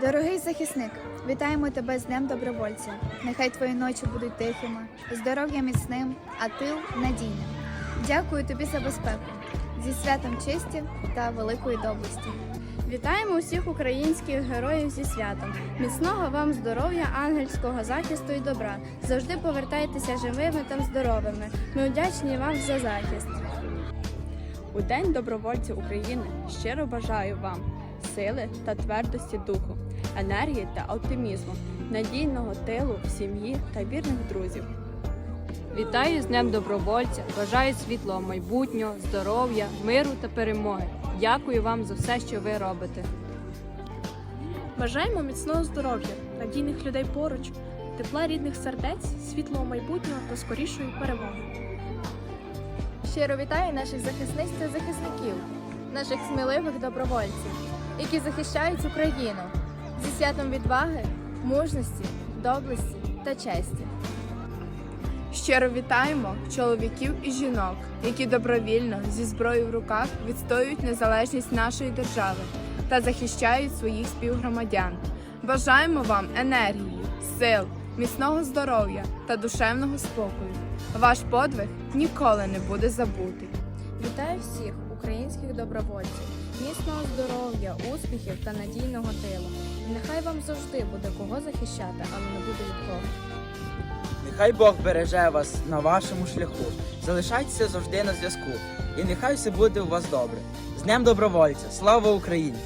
Дорогий захисник, вітаємо тебе з Днем добровольця. Нехай твої ночі будуть тихими, здоров'я міцним, а тил надійним. Дякую тобі за безпеку, зі святом честі та великої доблесті. Вітаємо усіх українських героїв зі святом. Міцного вам здоров'я, ангельського захисту і добра. Завжди повертайтеся живими та здоровими. Ми вдячні вам за захист. У День добровольців України щиро бажаю вам сили та твердості духу, енергії та оптимізму, надійного тилу в сім'ї та вірних друзів. Вітаю з Днем добровольця, бажаю світлого майбутнього, здоров'я, миру та перемоги. Дякую вам за все, що ви робите. Бажаємо міцного здоров'я, надійних людей поруч, тепла рідних сердець, світлого майбутнього та скорішої перемоги. Щиро вітаю наших захисниць та захисників, наших сміливих добровольців, які захищають Україну зі святом відваги, мужності, доблесті та честі. Щиро вітаємо чоловіків і жінок, які добровільно зі зброєю в руках відстоюють незалежність нашої держави та захищають своїх співгромадян. Бажаємо вам енергії, сил, міцного здоров'я та душевного спокою. Ваш подвиг ніколи не буде забутий. Вітаю всіх українських добровольців, міцного здоров'я, успіхів та надійного тилу. Нехай вам завжди буде кого захищати, але не буде від кого. Нехай Бог береже вас на вашому шляху. Залишайтеся завжди на зв'язку. І нехай все буде у вас добре. З Днем добровольця! Слава Україні!